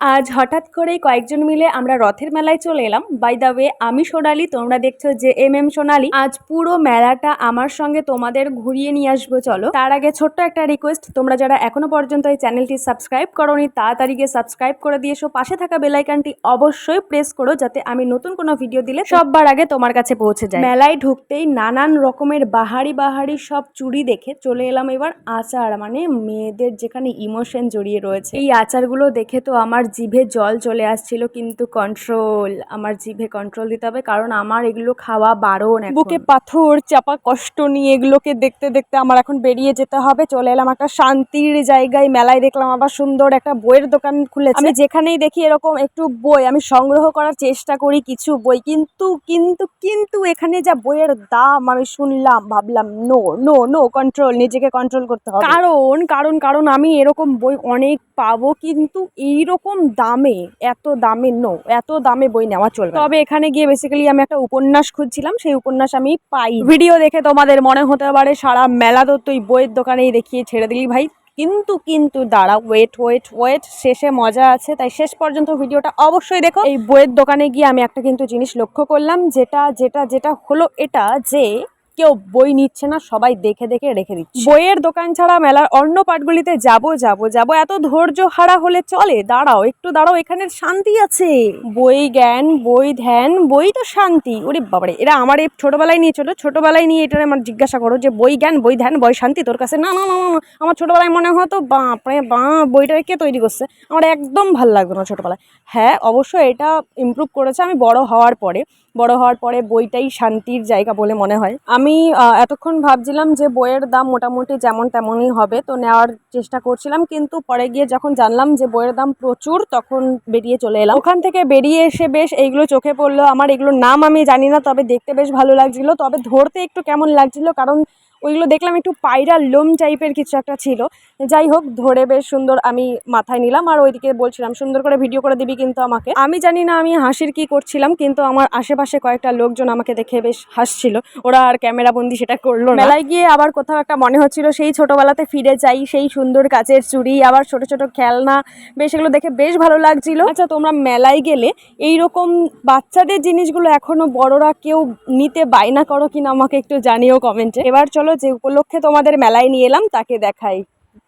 আজ হঠাৎ করেই কয়েকজন মিলে আমরা রথের মেলায় চলে এলাম। বাই দ্য ওয়ে আমি সোনালি, তোমরা দেখছ যে এম এম সোনালি। আজ পুরো মেলাটা আমার সঙ্গে তোমাদের ঘুরিয়ে নিয়ে আসব, চলো। তার আগে ছোট্ট একটা রিকোয়েস্ট তোমরা যারা এখনও পর্যন্ত এই চ্যানেলটি সাবস্ক্রাইব করোনি, তাড়াতাড়ি গিয়ে সাবস্ক্রাইব করে দিয়ে এসো। পাশে থাকা বেলাইকানটি অবশ্যই প্রেস করো, যাতে আমি নতুন কোনো ভিডিও দিলে সববার আগে তোমার কাছে পৌঁছে যায়। মেলায় ঢুকতেই নানান রকমের বাহারি বাহারি সব চুড়ি দেখে চলে এলাম এবার আচার মানে মেয়েদের যেখানে ইমোশন জড়িয়ে রয়েছে। এই আচারগুলো দেখে তো আমার জিভে জল চলে আসছিল কিন্তু কন্ট্রোল আমার জিভে কন্ট্রোল দিতে হবে কারণ আমার এগুলো খাওয়া বারণ। বুকে পাথর চাপা কষ্ট নিয়ে এগুলোকে দেখতে দেখতে আমার এখন বেরিয়ে যেতে হবে চলে এলাম একটা শান্তির জায়গায় মেলায় দেখলাম আবার সুন্দর একটা বইয়ের দোকান খুলেছে আমি যেখানেই দেখি এরকম একটু বই আমি সংগ্রহ করার চেষ্টা করি কিছু বই কিন্তু কিন্তু কিন্তু এখানে যা বইয়ের দাম আমি শুনলাম ভাবলাম নো নো নো কন্ট্রোল নিজেকে কন্ট্রোল করতে হবে কারণ কারণ কারণ আমি এরকম বই অনেক পাবো কিন্তু এইরকম দামে, এত দামে নো এত দামে বই নেওয়া চলবে তবে এখানে গিয়ে বেসিক্যালি আমি একটা উপন্যাস খুঁজছিলাম, সেই উপন্যাস আমি পাই। ভিডিও দেখে তোমাদের মনে হতে পারে সারা মেলা তো তুই বইয়ের দোকানেই দেখিয়ে ছেড়ে দিলি ভাই। কিন্তু কিন্তু দাঁড়া ওয়েট ওয়েট ওয়েট শেষে মজা আছে, তাই শেষ পর্যন্ত ভিডিওটা অবশ্যই দেখো। এই বইয়ের দোকানে গিয়ে আমি একটা কিন্তু জিনিস লক্ষ্য করলাম, যেটা যেটা যেটা হলো এটা যে কেউ বই নিচ্ছে না, সবাই দেখে দেখে রেখে দিচ্ছে। বইয়ের দোকান ছাড়া মেলার অন্য পাটগুলিতে যাব যাব যাব। এত ধৈর্য হারা হলে চলে, দাঁড়াও, একটু দাঁড়াও, এখানে শান্তি আছে। বই জ্ঞান, বই ধ্যান, বই তো শান্তি। ওরে বাবারে, এরা আমার এই ছোটবেলায় নিয়ে চলো, ছোটবেলায় নিয়ে এটা আমার জিজ্ঞাসা করো যে বই জ্ঞান, বই ধ্যান, বই শান্তি, তোর কাছে? না না না না। আমার ছোটবেলায় মনে হতো, বাপরে, বা, বইটা কে তৈরি করছে? আমার একদম ভালো লাগতো না ছোটবেলায়। হ্যাঁ অবশ্যই এটা ইমপ্রুভ করেছে। আমি বড় হওয়ার পরে, বড় হওয়ার পরে বইটাই শান্তির জায়গা বলে মনে হয়। আমি এতক্ষণ ভাবছিলাম যে বইয়ের দাম মোটামুটি যেমন তেমনই হবে, তো নেওয়ার চেষ্টা করছিলাম। কিন্তু পরে গিয়ে যখন জানলাম যে বইয়ের দাম প্রচুর, তখন বেরিয়ে চলে এলাম। ওখান থেকে বেরিয়ে এসে বেশ এইগুলো চোখে পড়ল। আমার এগুলোর নাম আমি জানি না, তবে দেখতে বেশ ভালো লাগছিল। তবে ধরতে একটু কেমন লাগছিল? কারণ ওইগুলো দেখলাম একটু পায়রা লোম টাইপের কিছু একটা ছিল। যাই হোক ধরে বেশ সুন্দর আমি মাথায় নিলাম আর ওইদিকে বলছিলাম সুন্দর করে ভিডিও করে দিবি কিন্তু আমাকে। আমি জানি না আমি হাসির কি করছিলাম কিন্তু আমার আশেপাশে কয়েকটা লোকজন আমাকে দেখে বেশ হাসছিল। ওরা আর ক্যামেরা বন্দি সেটা করল মেলায় গিয়ে আবার কোথাও একটা মনে হচ্ছিল সেই ছোটবেলাতে ফিরে যাই সেই সুন্দর কাচের চুড়ি আবার ছোট ছোট খেলনা বেশ এগুলো দেখে বেশ ভালো লাগছিল। আচ্ছা তোমরা মেলায় গেলে এই রকম বাচ্চাদের জিনিসগুলো এখনও বড়রা কেউ নিতে বায়না করো কিনা আমাকে একটু জানিও কমেন্টে এবার চলো যে উপলক্ষে তোমাদের মেলায় নিয়ে এলাম, তাকে দেখাই।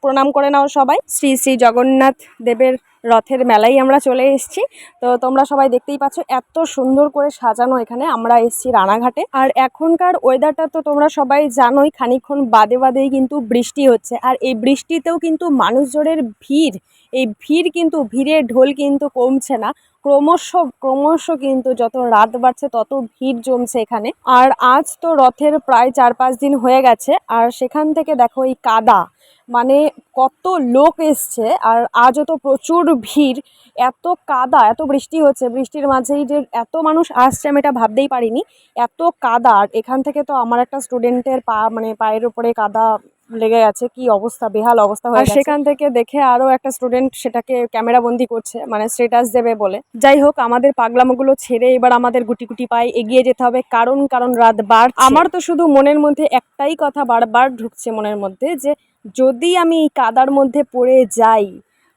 প্রণাম করে নাও সবাই। শ্রী শ্রী জগন্নাথ দেবের রথের মেলায় আমরা চলে এসেছি। তো তোমরা সবাই দেখতেই পাচ্ছ, এত সুন্দর করে সাজানো এখানে। আমরা এসেছি রানাঘাটে। আর এখনকার ওয়েদারটা তো তোমরা সবাই জানোই, খানিকক্ষণ বাদে বাদেই কিন্তু বৃষ্টি হচ্ছে। আর এই বৃষ্টিতেও কিন্তু মানুষজনের ভিড়, এই ভিড় কিন্তু, ভিড়ের ঢোল কিন্তু কমছে না। ক্রমশ ক্রমশ কিন্তু যত রাত বাড়ছে, তত ভিড় জমছে এখানে। আর আজ তো রথের প্রায় চার পাঁচ দিন হয়ে গেছে, আর সেখান থেকে দেখো এই কাদা। মানে কত লোক এসছে আর আজও তো প্রচুর ভিড় এত কাদা এত বৃষ্টি হচ্ছে বৃষ্টির মাঝেই যে এত মানুষ আসছে আমি এটা ভাবতেই পারিনি এত কাদা। আর এখান থেকে তো আমার একটা স্টুডেন্টের পা মানে পায়ের উপরে কাদা লেগে গেছে কি অবস্থা বেহাল অবস্থা হয়ে সেখান থেকে দেখে আরও একটা স্টুডেন্ট সেটাকে ক্যামেরা বন্দি করছে মানে স্টেটাস দেবে বলে। যাই হোক আমাদের পাগলামোগুলো ছেড়ে এবার আমাদের গুটি গুটি পায়ে এগিয়ে যেতে হবে কারণ কারণ রাত বার আমার তো শুধু মনের মধ্যে একটাই কথা বারবার ঢুকছে মনের মধ্যে যে যদি আমি এই কাদার মধ্যে পড়ে যাই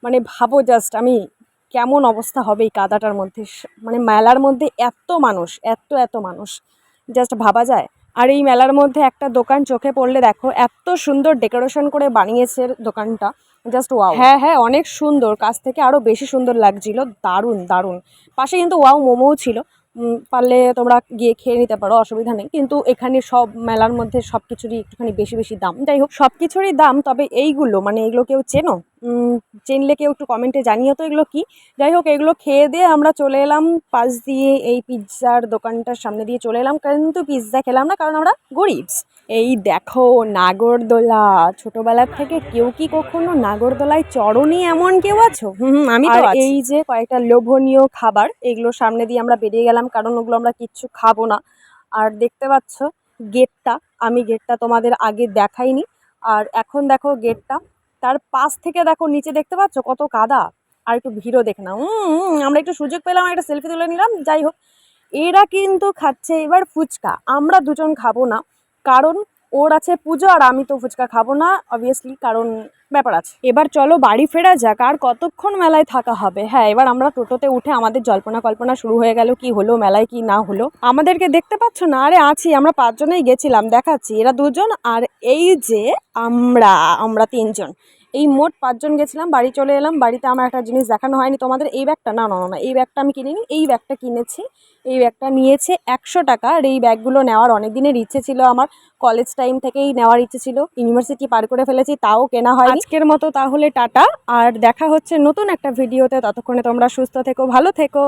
মানে ভাবো জাস্ট আমি কেমন অবস্থা হবে এই কাদাটার মধ্যে? মানে মেলার মধ্যে এত মানুষ, এত এত মানুষ। জাস্ট ভাবা যায়? আর এই মেলার মধ্যে একটা দোকান চোখে পড়লে দেখো, এত সুন্দর ডেকোরেশন করে বানিয়েছে দোকানটা। জাস্ট ওয়াও হ্যাঁ হ্যাঁ অনেক সুন্দর। কাছ থেকে আরও বেশি সুন্দর লাগছিল। দারুণ দারুণ। পাশে কিন্তু ওয়াও মোমোও ছিল। পারলে তোমরা গিয়ে খেয়ে নিতে পারো, অসুবিধা নেই। কিন্তু এখানে সব মেলার মধ্যে সব কিছুরই একটুখানি বেশি বেশি দাম। যাই হোক সব কিছুরই দাম, তবে এইগুলো মানে এগুলো কেউ চেনো? চিনলে কেউ একটু কমেন্টে জানিও তো এগুলো কি। যাই হোক এগুলো খেয়ে দিয়ে আমরা চলে এলাম পাশ দিয়ে এই পিৎজার দোকানটার সামনে দিয়ে চলে এলাম। কিন্তু পিৎজা খেলাম না কারণ আমরা গরিবস এই দেখো নাগরদোলা। ছোটবেলার থেকে কেউ কি কখনো নাগরদোলায় চড়নি? এমন কেউ আছো? হুম আমি তো আছি। এই যে কয়েকটা লোভনীয় খাবার এগুলো সামনে দিয়ে আমরা বেরিয়ে গেলাম কারণ ওগুলো আমরা কিচ্ছু খাব না। আর দেখতে পাচ্ছ গেটটা। আমি গেটটা তোমাদের আগে দেখাইনি। আর এখন দেখো গেটটা। তার পাশ থেকে দেখো নিচে দেখতে পাচ্ছ কত কাদা। আর একটু ভিড়ও দেখে না আমরা একটু সুযোগ পেলাম, একটা সেলফি তুলে নিলাম, যাই হোক। এরা কিন্তু খাচ্ছে এবার ফুচকা। আমরা দুজন খাব না, কারণ ওর আছে পুজো আর আমি তো ফুচকা খাব না অবভিয়াসলি কারণ ব্যাপার আছে। এবার চলো বাড়ি ফেরা যাক আর কতক্ষণ মেলায় থাকা হবে? হ্যাঁ এবার আমরা টোটোতে উঠে আমাদের জল্পনা কল্পনা শুরু হয়ে গেল কি হলো মেলায় কি না হলো। আমাদেরকে দেখতে পাচ্ছ না? আরে আছি আমরা পাঁচজনেই গেছিলাম দেখাচ্ছি। এরা দুজন আর এই যে আমরা আমরা তিনজন। এই মোট পাঁচজন গেছিলাম বাড়ি চলে এলাম। বাড়িতে আমার একটা জিনিস দেখানো হয়নি। তোমাদের এই ব্যাগটা না না না, এই ব্যাগটা আমি কিনিনি এই ব্যাগটা কিনেছি। এই ব্যাগটা নিয়েছে একশো টাকা আর এই ব্যাগগুলো নেওয়ার অনেক দিনের ইচ্ছে ছিল আমার। কলেজ টাইম থেকেই নেওয়ার ইচ্ছে ছিল। ইউনিভার্সিটি পার করে ফেলেছি তাও কেনা হয় আজকের মতো তাহলে টাটা, আর দেখা হচ্ছে নতুন একটা ভিডিওতে। ততক্ষণে তোমরা সুস্থ থেকো, ভালো থেকো।